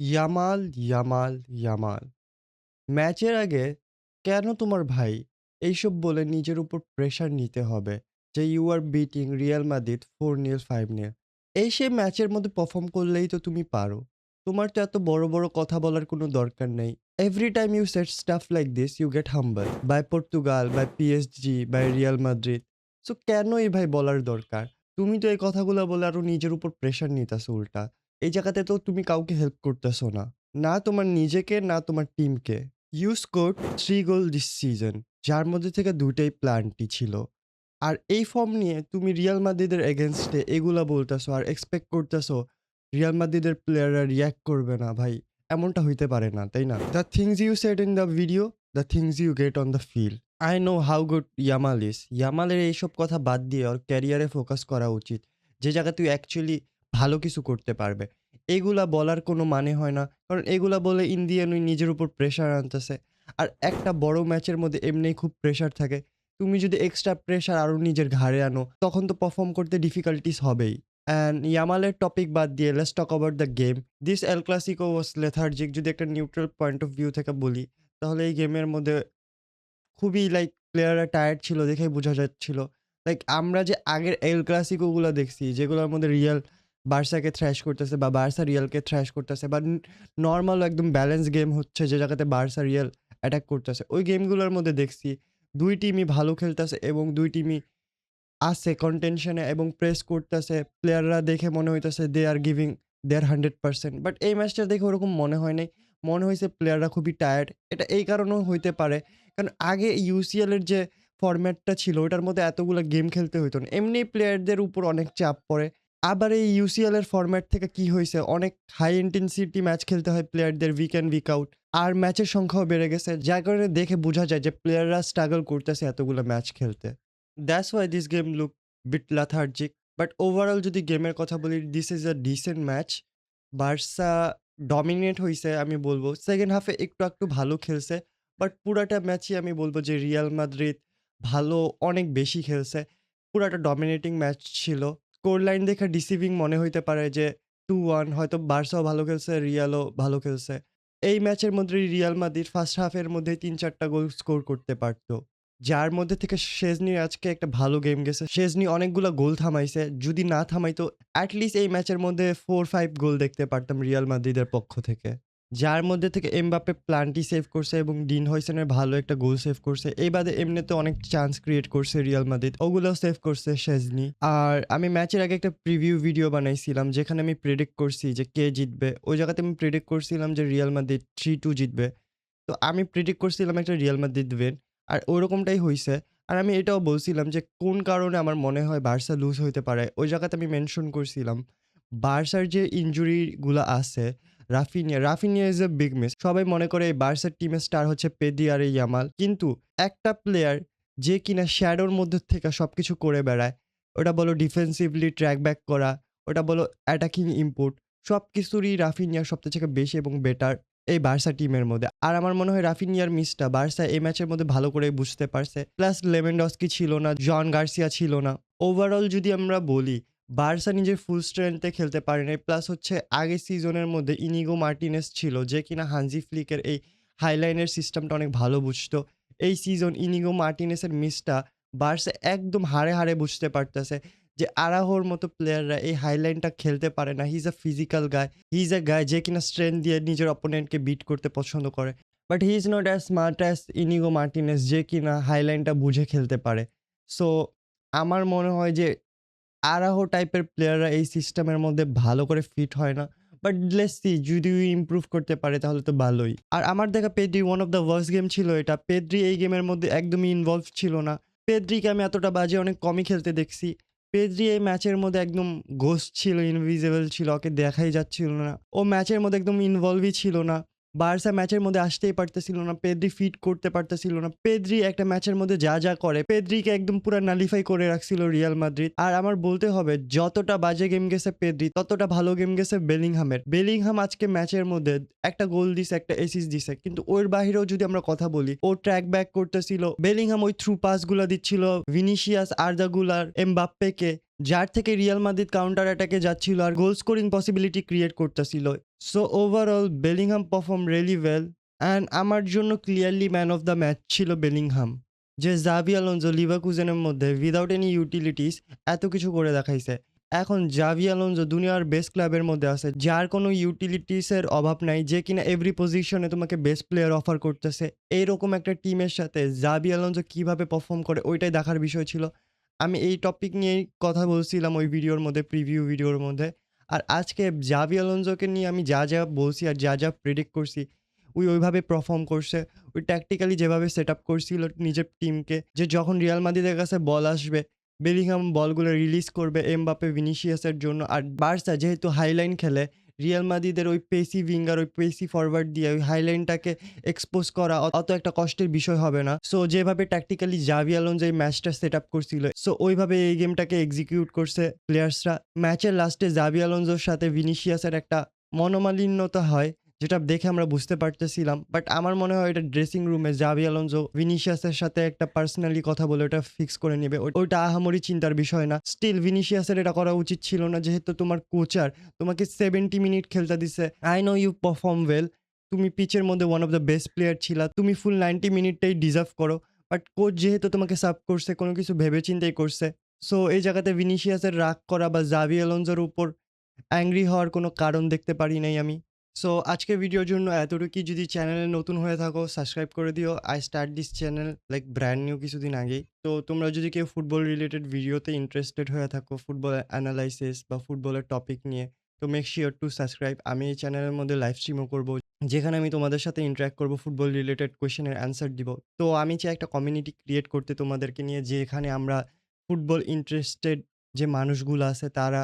Yamal, Yamal, Yamal. ম্যাচের আগে কেন তোমার ভাই এইসব বলে নিজের উপর প্রেশার নিতে হবে যে you are beating Real Madrid 4-0, 5-0 এই সেই ম্যাচের মধ্যে পারফর্ম করলেই তো তুমি পারো। তোমার তো এত বড়, বড় কথা বলার কোনো দরকার নেই। Every time you said stuff like this you get humble by Portugal, by PSG, by Real Madrid. So কেন এই ভাই বলার দরকার? তুমি তো এই কথাগুলা বলে আরও নিজের উপর প্রেশার নিতেছো উল্টা। এই জায়গাতে তো তুমি কাউকে হেল্প করতেছো না। না তোমার নিজেকে, না তোমার টিমকে। You scored 3 goal this season যার মধ্যে থেকে ২ প্ল্যানটি ছিল। আর এই ফর্ম নিয়ে তুমি রিয়াল মাদ্রিদের এগেইনস্টে এগুলা বলতেছো আর এক্সপেক্ট করতেছো রিয়াল মাদ্রিদের প্লেয়াররা রিঅ্যাক্ট করবে না ভাই। এমনটা হইতে পারে না, তাই না? The things you said in the video, the things you get on the field. I know how good Yamal is ইয়ামালের এইসব কথা বাদ দিয়ে ওর ক্যারিয়ারে ফোকাস করা উচিত। যে জায়গায় তুই অ্যাকচুয়ালি ভালো কিছু করতে পারবে। এগুলা বলার কোনো মানে হয় না। কারণ এগুলা বলে ইন্ডিয়ান ওই নিজের উপর প্রেশার আনতেছে। আর একটা বড় ম্যাচের মধ্যে এমনিই খুব প্রেশার থাকে। তুমি যদি এক্সট্রা প্রেশার আরও নিজের ঘাড়ে আনো, তখন তো পারফর্ম করতে ডিফিকাল্টিস হবেই। অ্যান্ড ইয়ামালের টপিক বাদ দিয়ে let's talk about the game. This El Clasico was lethargic যদি একটা নিউট্রাল পয়েন্ট অফ ভিউ থেকে বলি, তাহলে এই গেমের মধ্যে খুবই লাইক প্লেয়াররা টায়ার্ড ছিল দেখেই বোঝা যাচ্ছিল। লাইক আমরা যে আগের এল ক্লাসিকো গুলা দেখছি যেগুলোর মধ্যে রিয়াল বার্সাকে থ্র্যাশ করতেছে বা বার্সা রিয়ালকে থ্র্যাশ করতেছে বা নর্মাল একদম ব্যালেন্স গেম হচ্ছে যে জায়গাতে বার্সা রিয়াল অ্যাটাক করতেছে। ওই গেমগুলোর মধ্যে দেখছি দুই টিমই ভালো খেলতেছে এবং দুই টিমই আছে কনটেনশন এবং প্রেস করতেছে। প্লেয়াররা দেখে মনে হইতেছে they are giving there 100% but এই ম্যাচটা দেখে ওরকম মনে হয় নাই। মনে হয়েছে প্লেয়াররা খুবই টায়ার্ড। এটা এই কারণেও হইতে পারে। কারণ আগে ইউসিএলের যে ফরম্যাটটা ছিল ওটার মধ্যে এতগুলো গেম খেলতে হইতো না। এমনি প্লেয়ারদের উপর অনেক চাপ পড়ে। আবার এই ইউসিএল এর ফরম্যাট থেকে কি হয়েছে অনেক হাই ইনটেনসিটি ম্যাচ খেলতে হয় প্লেয়ারদের উইক ইন উইক আউট। আর ম্যাচের সংখ্যাও বেড়ে গেছে। যার কারণে দেখে বোঝা যায় যে প্লেয়াররা স্ট্রাগল করতেছে এতগুলো ম্যাচ খেলতে। That's why this game look bit lethargic. But overall যদি গেমের কথা বলি this is a decent match. Barca dominate হয়েছে আমি বলব সেকেন্ড হাফে একটু একটু ভালো খেলছে। বাট পুরাটা ম্যাচই আমি বলব যে রিয়াল মাদ্রিদ ভালো অনেক বেশি খেলছে। পুরাটা ডমিনেটিং ম্যাচ ছিল। স্কোর লাইন দেখে ডিসিভিং মনে হইতে পারে যে 2-1 হয়তো বার্সাও ভালো খেলছে, রিয়ালও ভালো খেলছে। এই ম্যাচের মধ্যে রিয়াল মাদ্রিদ ফার্স্ট হাফের মধ্যেই তিন চারটা গোল স্কোর করতে পারত। যার মধ্যে থেকে শেজনির আজকে একটা ভালো গেম গেছে। শেজনি অনেকগুলো গোল থামাইছে। যদি না থামাইতো এট লিস্ট এই ম্যাচের মধ্যে 4-5 গোল দেখতে পারতাম রিয়াল মাদ্রিদের পক্ষ থেকে। যার মধ্যে থেকে এমবাপ্পে প্লান্টি সেভ করছে এবং ডিন হয়সনের ভালো একটা গোল সেভ করছে। এই বাদে এমনিতে অনেক চান্স ক্রিয়েট করছে রিয়াল মাদ্রিদ। ওগুলোও সেভ করছে শেজনি। আর আমি ম্যাচের আগে একটা প্রিভিউ ভিডিও বানাইছিলাম, যেখানে আমি প্রেডিক্ট করছি যে কে জিতবে। ওই জায়গাতে আমি প্রেডিক্ট করছিলাম যে রিয়াল মাদ্রিদ 3-2 জিতবে। তো আমি প্রেডিক্ট করছিলাম একটা রিয়াল মাদ্রিদ উইন। আর ওরকমটাই হয়েছে আর আমি এটাও বলছিলাম যে কোন কারণে আমার মনে হয় বার্সা লুজ হইতে পারে। ওই জায়গাতে আমি মেনশন করছিলাম বার্সার যে ইনজুরি গুলা আছে Raphinha, Raphinha is a big miss. সবাই মনে করে এই বার্সার টিমের স্টার হচ্ছে পেদ্রি আর এই ইয়ামাল। কিন্তু একটা প্লেয়ার যে কিনা শ্যাডোর মধ্যে থেকে সব কিছু করে বেড়ায়। ওটা বলো ডিফেন্সিভলি ট্র্যাক ব্যাক করা, ওটা বলো অ্যাটাকিং ইম্পুট সব কিছুরই রাফিনিয়া সবথেকে থেকে বেশি এবং বেটার এই বার্সা টিমের মধ্যে। আর আমার মনে হয় রাফিনিয়ার মিসটা বার্সা এই ম্যাচের মধ্যে ভালো করে বুঝতে পারছে। প্লাস লেভেনডস্কি ছিল না, জন গার্সিয়া ছিল না। ওভারঅল যদি আমরা বলি বার্সা নিজের ফুল স্ট্রেংথ এ খেলতে পারে নাই। প্লাস হচ্ছে আগের সিজনের মধ্যে ইনিগো মার্টিনেস ছিল যে কিনা হানজি ফ্লিকের এই হাইলাইনের সিস্টেমটা অনেক ভালো বুঝতো। এই সিজন ইনিগো মার্টিনেসের মিসটা বার্সা একদম হাড়ে, হাড়ে বুঝতে পারতেছে যে আরাহোর মতো প্লেয়াররা এই হাইলাইনটা খেলতে পারে না। He is a physical guy. He is a guy যে কিনা স্ট্রেংথ দিয়ে নিজের অপোনেন্টকে বিট করতে পছন্দ করে। But he is not as smart as Inigo Martinez যে কিনা হাইলাইনটা বুঝে খেলতে পারে। সো আমার মনে হয় যে আরাহো টাইপের প্লেয়াররা এই সিস্টেমের মধ্যে ভালো করে ফিট হয় না। বাট লেটস সি যদি ইমপ্রুভ করতে পারে তাহলে তো ভালোই। আর আমার দেখা Pedri one of the worst game ছিল এটা। পেদ্রি এই গেমের মধ্যে একদমই ইনভলভ ছিল না। পেদ্রিকে আমি এতটা বাজে অনেক কমই খেলতে দেখছি। পেদ্রি এই ম্যাচের মধ্যে একদম ঘোস্ট ছিল, ইনভিজিবল ছিল। ওকে দেখাই যাচ্ছিল না। ও ম্যাচের মধ্যে একদম ইনভলভই ছিল না। বার্সা ম্যাচের মধ্যে আসতেই পারতেছিল না। পেদ্রি ফিট করতে পারতেছিল না। পেদ্রি একটা ম্যাচের মধ্যে যা, যা করে পেদ্রিকে একদম পুরা নালিফাই করে রাখছিল রিয়াল মাদ্রিদ। আর আমার বলতে হবে যতটা বাজে গেম গেছে পেদ্রি ততটা ভালো গেম গেছে বেলিংহামের। বেলিংহাম আজকে ম্যাচের মধ্যে একটা গোল দিছে, একটা এসিস দিছে। কিন্তু ওর বাহিরেও যদি আমরা কথা বলি ও ট্র্যাক ব্যাক করতেছিল। বেলিংহাম ওই থ্রু পাসগুলা দিচ্ছিল ভিনিসিয়াস, আর্দা গুলার, এমবাপ্পেকে। যার থেকে রিয়াল মাদ্রিদ কাউন্টার অ্যাটাকে যাচ্ছিল আর গোল স্কোরিং পসিবিলিটি ক্রিয়েট করতেছিল so overall Bellingham perform really well and আমার জন্য clearly man of the match ছিল বেলিংহাম যে জাভি আলোনজো লিভাকুজেনের মধ্যে উইদাউট এনি ইউটিলিটিস এত কিছু করে দেখাইছে। এখন জাভি আলোনজো দুনিয়ার বেস্ট ক্লাবের মধ্যে আছে, যার কোনো ইউটিলিটিসের অভাব নাই, যে কিনা এভরি পজিশনে তোমাকে বেস্ট প্লেয়ার অফার করতেছে। এইরকম একটা টিমের সাথে জাভি আলোনজো কীভাবে পারফর্ম করে, ওইটাই দেখার বিষয় ছিল। আমি এই টপিক নিয়েই কথা বলছিলাম ওই ভিডিওর মধ্যে প্রিভিউ ভিডিওর মধ্যে। আর আজকে জাভি আলোনজোকে নিয়ে আমি যা যা বলছি আর যা যা প্রেডিক্ট করছি, ওই ওইভাবে পারফর্ম করছে। ওই ট্যাকটিক্যালি যেভাবে সেট আপ করছিল নিজের টিমকে যে যখন রিয়াল মাদিদের কাছে বল আসবে বেলিংহাম বলগুলো রিলিজ করবে এমবাপে ভিনিশিয়াসের জন্য। আর বার্সা যেহেতু হাইলাইন খেলে রিয়াল মাদিদের ওই পেসি উইঙ্গার ওই পেসি ফরওয়ার্ড দিয়ে ওই হাইলাইনটাকে এক্সপোজ করা অত একটা কষ্টের বিষয় হবে না। সো যেভাবে ট্যাকটিক্যালি জাভি আলোন যে ম্যাচটা সেট আপ করছিল সো ওইভাবে এই গেমটাকে এক্সিকিউট করছে প্লেয়ার্সরা ম্যাচের লাস্টে জাভি আলোনজোর সাথে ভিনিশিয়াসের একটা মনোমালিন্যতা হয়। যেটা দেখে আমরা বুঝতে পারতেছিলাম বাট আমার মনে হয় এটা ড্রেসিং রুমে জাভি আলোনজো ভিনিসিয়াসের সাথে একটা পার্সোনালি কথা বলে ওটা ফিক্স করে নেবে। ওইটা আহামরি চিন্তার বিষয় না। স্টিল ভিনিসিয়াসের এটা করা উচিত ছিল না, যেহেতু তোমার কোচার তোমাকে সেভেন্টি মিনিট খেলতে দিছে। I know you perform well তুমি পিচের মধ্যে one of the best player ছিলা। তুমি ফুল নাইনটি মিনিটটাই ডিজার্ভ করো। বাট কোচ যেহেতু তোমাকে সার্ভ করছে, কোনো কিছু ভেবে চিন্তাই করছে। সো এই জায়গাতে ভিনিসিয়াসের রাগ করা বা জাভি আলোনজোর উপর অ্যাংরি হওয়ার কোনো কারণ দেখতে পারি নাই আমি। সো আজকের ভিডিওর জন্য এতটুকুই। যদি চ্যানেলে নতুন হয়ে থাকো সাবস্ক্রাইব করে দিও। I start this channel like brand new কিছুদিন আগেই। তো, তোমরা যদি কেউ ফুটবল রিলেটেড ভিডিওতে ইন্টারেস্টেড হয়ে থাকো ফুটবল অ্যানালাইসিস বা ফুটবলের টপিক নিয়ে, তো মেক শিওর টু সাবস্ক্রাইব আমি এই চ্যানেলের মধ্যে লাইভ স্ট্রিমও করব, যেখানে আমি তোমাদের সাথে ইন্টারাক্ট করব ফুটবল রিলেটেড কোয়েশ্চেনের অ্যান্সার দিব। তো, আমি চাই একটা কমিউনিটি ক্রিয়েট করতে তোমাদেরকে নিয়ে, যেখানে আমরা ফুটবল ইন্টারেস্টেড যে মানুষগুলো আছে, তারা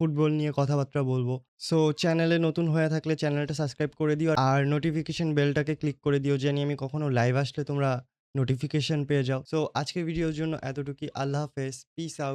ফুটবল নিয়ে কথাবার্তা বলব। সো চ্যানেলে নতুন হয়ে থাকলে চ্যানেলটা সাবস্ক্রাইব করে দিও। আর নোটিফিকেশন বেলটাকে ক্লিক করে দিও জানি আমি কখনো লাইভ আসলে তোমরা নোটিফিকেশন পেয়ে যাও। সো আজকে ভিডিওর জন্য এতটুকুই। আল্লাহ হাফেজ। Piece out